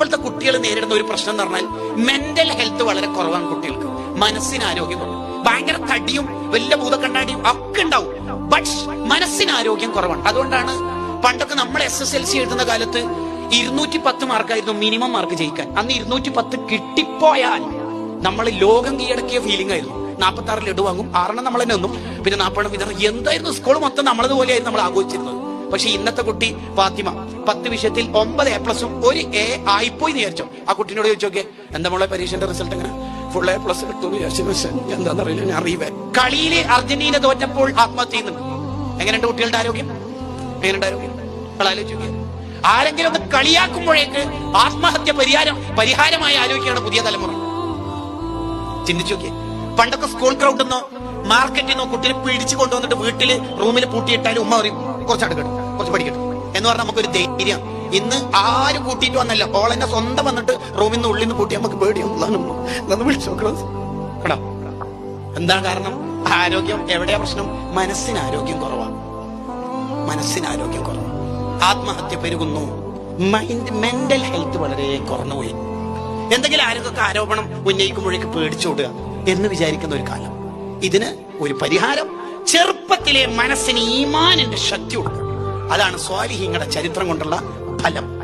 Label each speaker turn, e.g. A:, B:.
A: ഇപ്പോഴത്തെ കുട്ടികൾ നേരിടുന്ന ഒരു പ്രശ്നം എന്ന് പറഞ്ഞാൽ മെന്റൽ ഹെൽത്ത് വളരെ കുറവാണ് കുട്ടികൾക്ക്. മനസ്സിന് ആരോഗ്യം. ഭയങ്കര തടിയും വലിയ ഭൂതക്കണ്ണാടിയും ഒക്കെ ഉണ്ടാവും. ബട്ട് മനസ്സിന് ആരോഗ്യം കുറവാണ്. അതുകൊണ്ടാണ് പണ്ടൊക്കെ നമ്മൾ എസ് എസ് എൽ സി എഴുതുന്ന കാലത്ത് ഇരുന്നൂറ്റി പത്ത് മാർക്കായിരുന്നു മിനിമം മാർക്ക് ജയിക്കാൻ. അന്ന് ഇരുന്നൂറ്റി പത്ത് കിട്ടിപ്പോയാൽ നമ്മൾ ലോകം കീഴടക്കിയ ഫീലിംഗ് ആയിരുന്നു. നാൽപ്പത്തി ആറ് ലഡു വാങ്ങും ആറെണ്ണം നമ്മൾ തന്നെ. ഒന്നും പിന്നെ നാൽപ്പതെണ്ണം വിതരണം. എന്തായിരുന്നു? സ്കൂൾ മൊത്തം നമ്മളതുപോലെയായിരുന്നു നമ്മൾ ആഘോഷിച്ചിരുന്നത്. പക്ഷെ ഇന്നത്തെ കുട്ടി ഫാത്തിമ പത്ത് വിഷയത്തിൽ ഒമ്പത് എ പ്ലസും ഒരു എ ആയിപ്പോയി വിചാരിച്ചോ. ആ കുട്ടിനോട് ചോദിച്ചോക്കെ എന്താ മോളെ പരീക്ഷന്റെ റിസൾട്ട് എങ്ങനെ? ഫുൾ എ പ്ലസ് വിചാരിച്ചു എന്താണെന്നറിയില്ല ഞാൻ അറിയുവേ കളിയിലെ അർജന്റീന തോറ്റപ്പോൾ ആത്മഹത്യ എങ്ങനെയുണ്ട് കുട്ടികളുടെ ആരോഗ്യം? എങ്ങനെയുണ്ട് ആരോഗ്യം? ആലോചിക്കുക ആരെങ്കിലും ഒന്ന് കളിയാക്കുമ്പോഴേക്ക് ആത്മഹത്യ പരിഹാരം പരിഹാരമായി ആലോചിക്കുകയാണ് പുതിയ തലമുറ. ചിന്തിച്ചു നോക്കിയേ. പണ്ടൊക്കെ സ്കൂൾ ഗ്രൗണ്ടിൽ നിന്നോ മാർക്കറ്റിൽ നിന്നോ കുട്ടിയെ പിടിച്ചു കൊണ്ടുവന്നിട്ട് വീട്ടിൽ റൂമിൽ പൂട്ടിയിട്ടാലും ഉമ്മ പറയും കുറച്ച് അടുക്കട്ടെ കുറച്ച് പഠിക്കട്ടെ എന്ന് പറഞ്ഞാൽ നമുക്കൊരു ധൈര്യം. ഇന്ന് ആരും കൂട്ടിയിട്ട് വന്നല്ല. ഓളെന്നെ സ്വന്തം വന്നിട്ട് റൂമിൽ നിന്ന് ഉള്ളിൽ നിന്ന് കൂട്ടി നമുക്ക് പേടിയൊന്നും വിളിച്ചു കേടാ എന്താണ് എന്താ കാരണം? ആരോഗ്യം എവിടെയാ പ്രശ്നം? മനസ്സിന് ആരോഗ്യം കുറവാണ് മനസ്സിന് ആരോഗ്യം കുറവ്. ആത്മഹത്യ പെരുകുന്നു. മൈൻഡ് മെന്റൽ ഹെൽത്ത് വളരെ കുറഞ്ഞുപോയി എന്തെങ്കിലും ആരെങ്കിലും ആരോപണം ഉന്നയിക്കുമ്പോഴേക്ക് പേടിച്ചോടുക എന്ന് വിചാരിക്കുന്ന ഒരു കാലം. ഇതിന് ഒരു പരിഹാരം ചെറുപ്പത്തിലെ മനസ്സിന് ഈമാനിന്റെ ശക്തി കൊടുക്കുക അതാണ് സ്വാലിഹിങ്ങളുടെ ചരിത്രം കൊണ്ടുള്ള ഫലം.